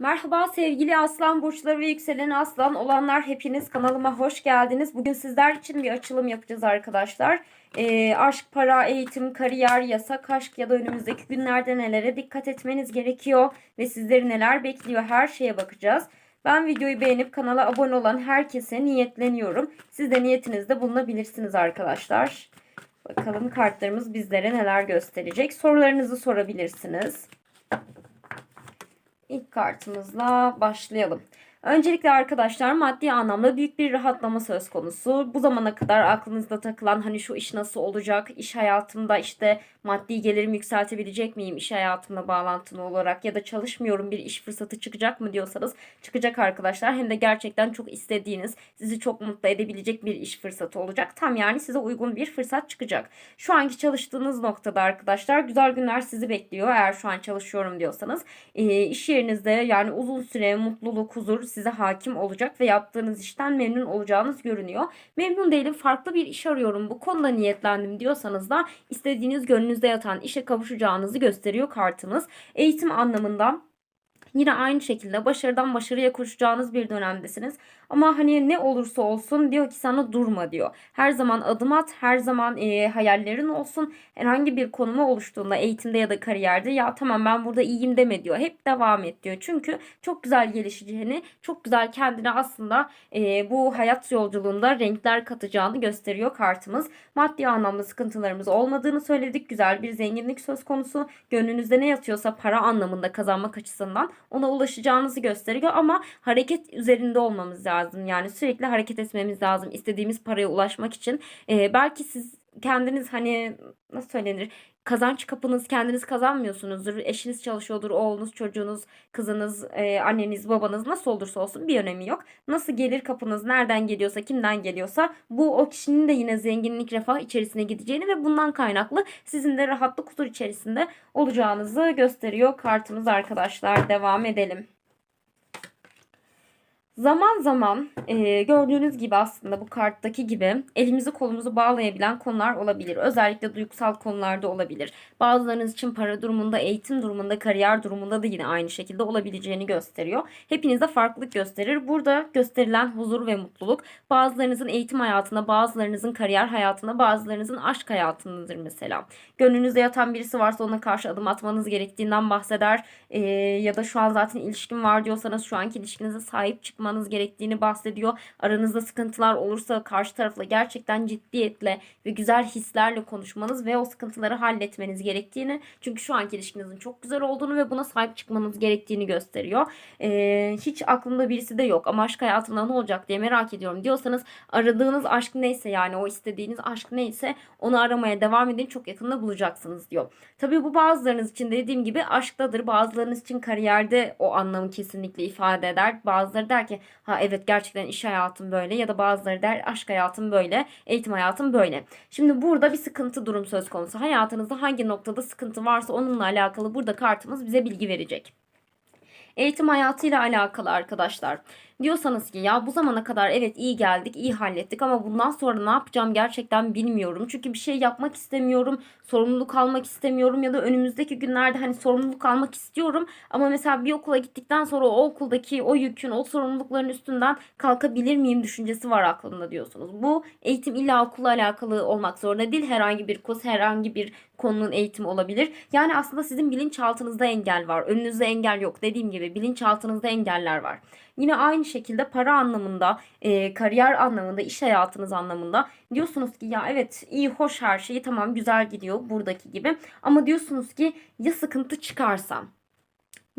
Merhaba sevgili aslan burçları ve yükselen aslan olanlar hepiniz kanalıma hoş geldiniz. Bugün sizler için bir açılım yapacağız arkadaşlar. Ee, aşk, para, eğitim, kariyer, yasak aşk ya da önümüzdeki günlerde nelere dikkat etmeniz gerekiyor ve sizleri neler bekliyor her şeye bakacağız. Ben videoyu beğenip kanala abone olan herkese niyetleniyorum. Siz de niyetinizde bulunabilirsiniz arkadaşlar. Bakalım kartlarımız bizlere neler gösterecek. Sorularınızı sorabilirsiniz. İlk kartımızla başlayalım. Öncelikle arkadaşlar maddi anlamda büyük bir rahatlama söz konusu. Bu zamana kadar aklınızda takılan hani şu iş nasıl olacak, iş hayatımda işte maddi gelirimi yükseltebilecek miyim iş hayatımla bağlantılı olarak ya da çalışmıyorum bir iş fırsatı çıkacak mı diyorsanız çıkacak arkadaşlar. Hem de gerçekten çok istediğiniz, sizi çok mutlu edebilecek bir iş fırsatı olacak. Tam yani size uygun bir fırsat çıkacak. Şu anki çalıştığınız noktada arkadaşlar güzel günler sizi bekliyor. Eğer şu an çalışıyorum diyorsanız iş yerinizde yani uzun süre mutluluk, huzur size hakim olacak ve yaptığınız işten memnun olacağınız görünüyor. Memnun değilim farklı bir iş arıyorum bu konuda niyetlendim diyorsanız da istediğiniz gönlünüzde yatan işe kavuşacağınızı gösteriyor kartımız. Eğitim anlamında Yine aynı şekilde başarıdan başarıya koşacağınız bir dönemdesiniz. Ama hani ne olursa olsun diyor ki sana durma diyor. Her zaman adım at, her zaman e, hayallerin olsun. Herhangi bir konuma oluştuğunda eğitimde ya da kariyerde ya tamam ben burada iyiyim deme diyor. Hep devam et diyor. Çünkü çok güzel gelişeceğini, çok güzel kendine aslında e, bu hayat yolculuğunda renkler katacağını gösteriyor kartımız. Maddi anlamda sıkıntılarımız olmadığını söyledik. Güzel bir zenginlik söz konusu. Gönlünüzde ne yatıyorsa para anlamında kazanmak açısından ona ulaşacağınızı gösteriyor ama hareket üzerinde olmamız lazım. Yani sürekli hareket etmemiz lazım istediğimiz paraya ulaşmak için. Ee, belki siz kendiniz hani nasıl söylenir kazanç kapınız kendiniz kazanmıyorsunuzdur. Eşiniz çalışıyordur, oğlunuz, çocuğunuz, kızınız, e, anneniz, babanız nasıl olursa olsun bir önemi yok. Nasıl gelir kapınız nereden geliyorsa, kimden geliyorsa bu o kişinin de yine zenginlik, refah içerisine gideceğini ve bundan kaynaklı sizin de rahatlık, huzur içerisinde olacağınızı gösteriyor kartımız arkadaşlar. Devam edelim. Zaman zaman e, gördüğünüz gibi aslında bu karttaki gibi elimizi kolumuzu bağlayabilen konular olabilir. Özellikle duygusal konularda olabilir. Bazılarınız için para durumunda, eğitim durumunda, kariyer durumunda da yine aynı şekilde olabileceğini gösteriyor. Hepinize farklılık gösterir. Burada gösterilen huzur ve mutluluk bazılarınızın eğitim hayatında, bazılarınızın kariyer hayatında, bazılarınızın aşk hayatındadır mesela. Gönlünüzde yatan birisi varsa ona karşı adım atmanız gerektiğinden bahseder. E, ya da şu an zaten ilişkin var diyorsanız şu anki ilişkinize sahip çıkma yapmanız gerektiğini bahsediyor. Aranızda sıkıntılar olursa karşı tarafla gerçekten ciddiyetle ve güzel hislerle konuşmanız ve o sıkıntıları halletmeniz gerektiğini çünkü şu anki ilişkinizin çok güzel olduğunu ve buna sahip çıkmanız gerektiğini gösteriyor. Ee, hiç aklımda birisi de yok ama aşk hayatımda ne olacak diye merak ediyorum diyorsanız aradığınız aşk neyse yani o istediğiniz aşk neyse onu aramaya devam edin çok yakında bulacaksınız diyor. Tabii bu bazılarınız için dediğim gibi aşktadır. Bazılarınız için kariyerde o anlamı kesinlikle ifade eder. Bazıları der ki ha evet gerçekten iş hayatım böyle ya da bazıları der aşk hayatım böyle, eğitim hayatım böyle. Şimdi burada bir sıkıntı durum söz konusu. Hayatınızda hangi noktada sıkıntı varsa onunla alakalı burada kartımız bize bilgi verecek. Eğitim hayatıyla alakalı arkadaşlar. Diyorsanız ki ya bu zamana kadar evet iyi geldik, iyi hallettik ama bundan sonra ne yapacağım gerçekten bilmiyorum. Çünkü bir şey yapmak istemiyorum, sorumluluk almak istemiyorum ya da önümüzdeki günlerde hani sorumluluk almak istiyorum ama mesela bir okula gittikten sonra o okuldaki o yükün, o sorumlulukların üstünden kalkabilir miyim düşüncesi var aklımda diyorsunuz. Bu eğitim illa okulla alakalı olmak zorunda değil. Herhangi bir kurs, herhangi bir konunun eğitimi olabilir. Yani aslında sizin bilinçaltınızda engel var. Önünüzde engel yok. Dediğim gibi bilinçaltınızda engeller var. Yine aynı şekilde para anlamında, e, kariyer anlamında, iş hayatınız anlamında diyorsunuz ki ya evet iyi hoş her şeyi tamam güzel gidiyor buradaki gibi. Ama diyorsunuz ki ya sıkıntı çıkarsam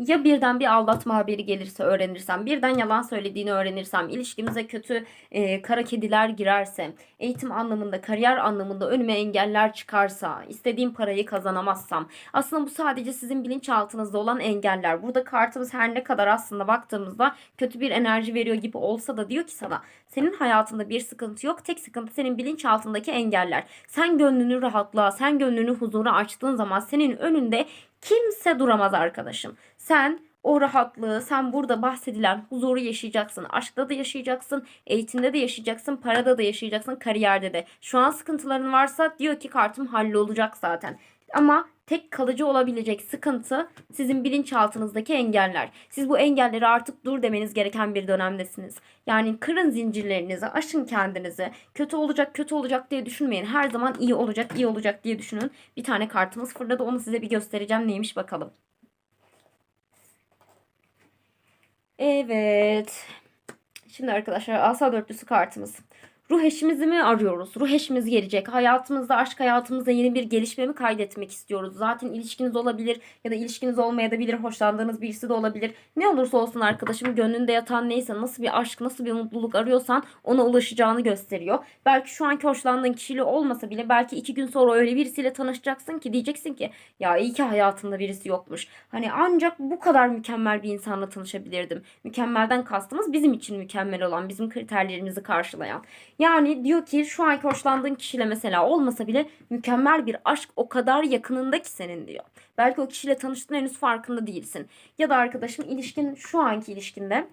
ya birden bir aldatma haberi gelirse öğrenirsem, birden yalan söylediğini öğrenirsem, ilişkimize kötü e, kara kediler girerse, eğitim anlamında, kariyer anlamında önüme engeller çıkarsa, istediğim parayı kazanamazsam. Aslında bu sadece sizin bilinçaltınızda olan engeller. Burada kartımız her ne kadar aslında baktığımızda kötü bir enerji veriyor gibi olsa da diyor ki sana senin hayatında bir sıkıntı yok. Tek sıkıntı senin bilinçaltındaki engeller. Sen gönlünü rahatlığa, sen gönlünü huzura açtığın zaman senin önünde kimse duramaz arkadaşım. Sen o rahatlığı, sen burada bahsedilen huzuru yaşayacaksın. Aşkta da yaşayacaksın, eğitimde de yaşayacaksın, parada da yaşayacaksın, kariyerde de. Şu an sıkıntıların varsa diyor ki kartım hallolacak zaten. Ama tek kalıcı olabilecek sıkıntı sizin bilinçaltınızdaki engeller. Siz bu engelleri artık dur demeniz gereken bir dönemdesiniz. Yani kırın zincirlerinizi, aşın kendinizi. Kötü olacak, kötü olacak diye düşünmeyin. Her zaman iyi olacak, iyi olacak diye düşünün. Bir tane kartımız fırladı. Onu size bir göstereceğim. Neymiş bakalım. Evet. Şimdi arkadaşlar asa dörtlüsü kartımız. Ruh eşimizi mi arıyoruz? Ruh eşimiz gelecek. Hayatımızda, aşk hayatımızda yeni bir gelişme mi kaydetmek istiyoruz? Zaten ilişkiniz olabilir ya da ilişkiniz olmayabilir. Hoşlandığınız birisi de olabilir. Ne olursa olsun arkadaşım gönlünde yatan neyse nasıl bir aşk, nasıl bir mutluluk arıyorsan ona ulaşacağını gösteriyor. Belki şu anki hoşlandığın kişiyle olmasa bile belki iki gün sonra öyle birisiyle tanışacaksın ki diyeceksin ki ya iyi ki hayatımda birisi yokmuş. Hani ancak bu kadar mükemmel bir insanla tanışabilirdim. Mükemmelden kastımız bizim için mükemmel olan, bizim kriterlerimizi karşılayan. Yani diyor ki şu anki hoşlandığın kişiyle mesela olmasa bile mükemmel bir aşk o kadar yakınında ki senin diyor. Belki o kişiyle tanıştığın henüz farkında değilsin. Ya da arkadaşım ilişkin şu anki ilişkinde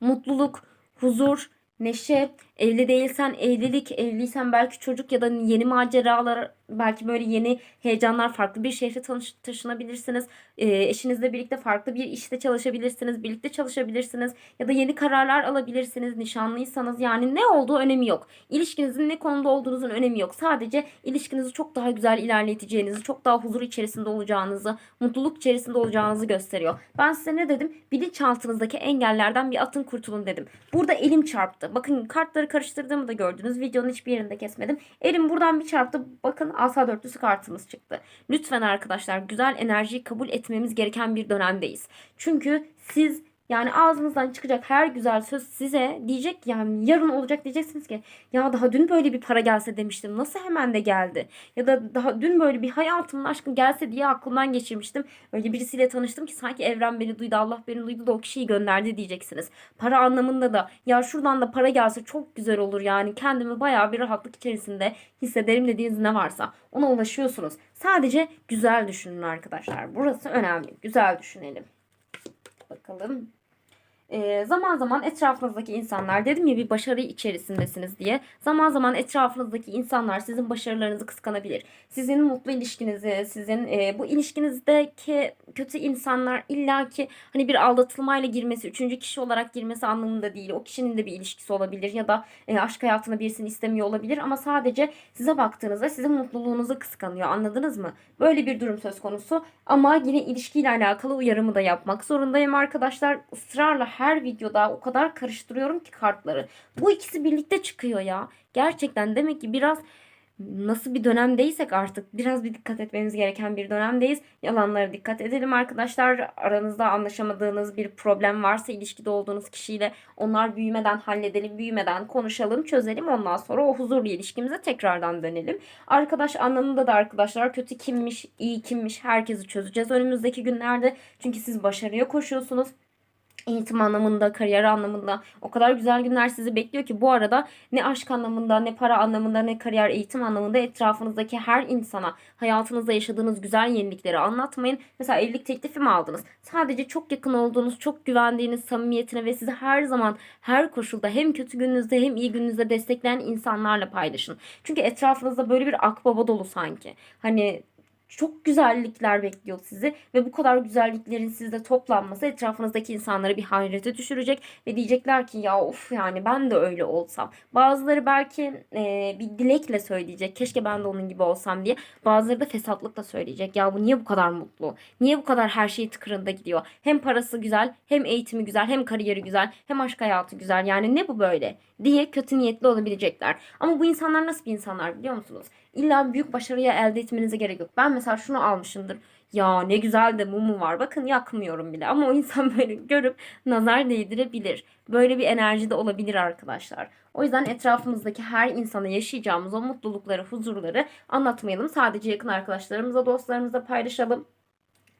mutluluk, huzur, neşe, evli değilsen evlilik, evliysen belki çocuk ya da yeni maceralar, belki böyle yeni heyecanlar, farklı bir şehre taşınabilirsiniz. Ee, eşinizle birlikte farklı bir işte çalışabilirsiniz, birlikte çalışabilirsiniz ya da yeni kararlar alabilirsiniz. Nişanlıysanız yani ne olduğu önemi yok. İlişkinizin ne konuda olduğunuzun önemi yok. Sadece ilişkinizi çok daha güzel ilerleteceğinizi, çok daha huzur içerisinde olacağınızı, mutluluk içerisinde olacağınızı gösteriyor. Ben size ne dedim? Bilinçaltınızdaki engellerden bir atın kurtulun dedim. Burada elim çarptı. Bakın kartları karıştırdığımı da gördünüz. Videonun hiçbir yerinde kesmedim. Elim buradan bir çarptı. Bakın asa dörtlüsü kartımız çıktı. Lütfen arkadaşlar güzel enerjiyi kabul etmemiz gereken bir dönemdeyiz. Çünkü siz yani ağzınızdan çıkacak her güzel söz size diyecek yani yarın olacak diyeceksiniz ki ya daha dün böyle bir para gelse demiştim. Nasıl hemen de geldi? Ya da daha dün böyle bir hayatımın aşkım gelse diye aklımdan geçirmiştim. Öyle birisiyle tanıştım ki sanki evren beni duydu Allah beni duydu da o kişiyi gönderdi diyeceksiniz. Para anlamında da ya şuradan da para gelse çok güzel olur yani kendimi bayağı bir rahatlık içerisinde hissederim dediğiniz ne varsa ona ulaşıyorsunuz. Sadece güzel düşünün arkadaşlar. Burası önemli. Güzel düşünelim. Bakalım ee, zaman zaman etrafınızdaki insanlar dedim ya bir başarı içerisindesiniz diye. Zaman zaman etrafınızdaki insanlar sizin başarılarınızı kıskanabilir. Sizin mutlu ilişkinizi, sizin e, bu ilişkinizdeki kötü insanlar illaki hani bir aldatılmayla girmesi, üçüncü kişi olarak girmesi anlamında değil. O kişinin de bir ilişkisi olabilir ya da e, aşk hayatına birisini istemiyor olabilir ama sadece size baktığınızda sizin mutluluğunuzu kıskanıyor. Anladınız mı? Böyle bir durum söz konusu. Ama yine ilişkiyle alakalı uyarımı da yapmak zorundayım arkadaşlar. Israrla her videoda o kadar karıştırıyorum ki kartları. Bu ikisi birlikte çıkıyor ya. Gerçekten demek ki biraz nasıl bir dönemdeysek artık biraz bir dikkat etmemiz gereken bir dönemdeyiz. Yalanlara dikkat edelim arkadaşlar. Aranızda anlaşamadığınız bir problem varsa ilişkide olduğunuz kişiyle onlar büyümeden halledelim, büyümeden konuşalım, çözelim. Ondan sonra o huzurlu ilişkimize tekrardan dönelim. Arkadaş anlamında da arkadaşlar kötü kimmiş, iyi kimmiş herkesi çözeceğiz önümüzdeki günlerde. Çünkü siz başarıya koşuyorsunuz eğitim anlamında, kariyer anlamında o kadar güzel günler sizi bekliyor ki bu arada ne aşk anlamında, ne para anlamında, ne kariyer eğitim anlamında etrafınızdaki her insana hayatınızda yaşadığınız güzel yenilikleri anlatmayın. Mesela evlilik teklifi mi aldınız? Sadece çok yakın olduğunuz, çok güvendiğiniz samimiyetine ve sizi her zaman her koşulda hem kötü gününüzde hem iyi gününüzde destekleyen insanlarla paylaşın. Çünkü etrafınızda böyle bir akbaba dolu sanki. Hani çok güzellikler bekliyor sizi ve bu kadar güzelliklerin sizde toplanması etrafınızdaki insanları bir hayrete düşürecek ve diyecekler ki ya of yani ben de öyle olsam. Bazıları belki e, bir dilekle söyleyecek keşke ben de onun gibi olsam diye. Bazıları da fesatlıkla söyleyecek ya bu niye bu kadar mutlu? Niye bu kadar her şey tıkırında gidiyor? Hem parası güzel hem eğitimi güzel hem kariyeri güzel hem aşk hayatı güzel yani ne bu böyle diye kötü niyetli olabilecekler. Ama bu insanlar nasıl bir insanlar biliyor musunuz? İlla büyük başarıya elde etmenize gerek yok. Ben mesela şunu almışımdır. Ya ne güzel de mumu var. Bakın yakmıyorum bile. Ama o insan böyle görüp nazar değdirebilir. Böyle bir enerji de olabilir arkadaşlar. O yüzden etrafımızdaki her insana yaşayacağımız o mutlulukları, huzurları anlatmayalım. Sadece yakın arkadaşlarımıza, dostlarımıza paylaşalım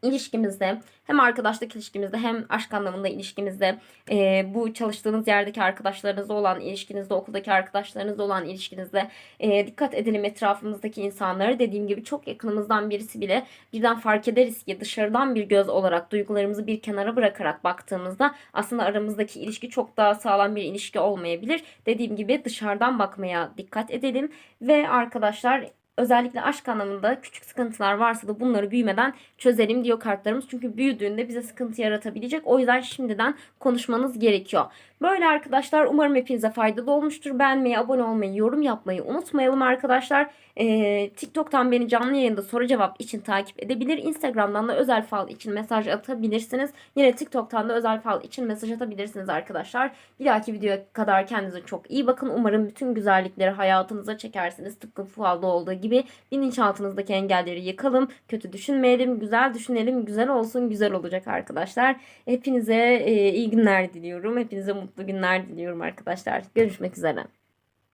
ilişkimizde hem arkadaşlık ilişkimizde hem aşk anlamında ilişkimizde e, bu çalıştığınız yerdeki arkadaşlarınızla olan ilişkinizde okuldaki arkadaşlarınızla olan ilişkinizde e, dikkat edelim etrafımızdaki insanları dediğim gibi çok yakınımızdan birisi bile birden fark ederiz ki dışarıdan bir göz olarak duygularımızı bir kenara bırakarak baktığımızda aslında aramızdaki ilişki çok daha sağlam bir ilişki olmayabilir. Dediğim gibi dışarıdan bakmaya dikkat edelim ve arkadaşlar Özellikle aşk anlamında küçük sıkıntılar varsa da bunları büyümeden çözelim diyor kartlarımız. Çünkü büyüdüğünde bize sıkıntı yaratabilecek. O yüzden şimdiden konuşmanız gerekiyor. Böyle arkadaşlar umarım hepinize faydalı olmuştur. Beğenmeyi, abone olmayı, yorum yapmayı unutmayalım arkadaşlar. Ee, TikTok'tan beni canlı yayında soru cevap için takip edebilir. Instagram'dan da özel fal için mesaj atabilirsiniz. Yine TikTok'tan da özel fal için mesaj atabilirsiniz arkadaşlar. Bir dahaki videoya kadar kendinize çok iyi bakın. Umarım bütün güzellikleri hayatınıza çekersiniz. Tıpkı falda olduğu gibi bilinçaltınızdaki engelleri yıkalım. Kötü düşünmeyelim, güzel düşünelim. Güzel olsun, güzel olacak arkadaşlar. Hepinize e, iyi günler diliyorum. Hepinize mutlu günler diliyorum arkadaşlar. Görüşmek üzere.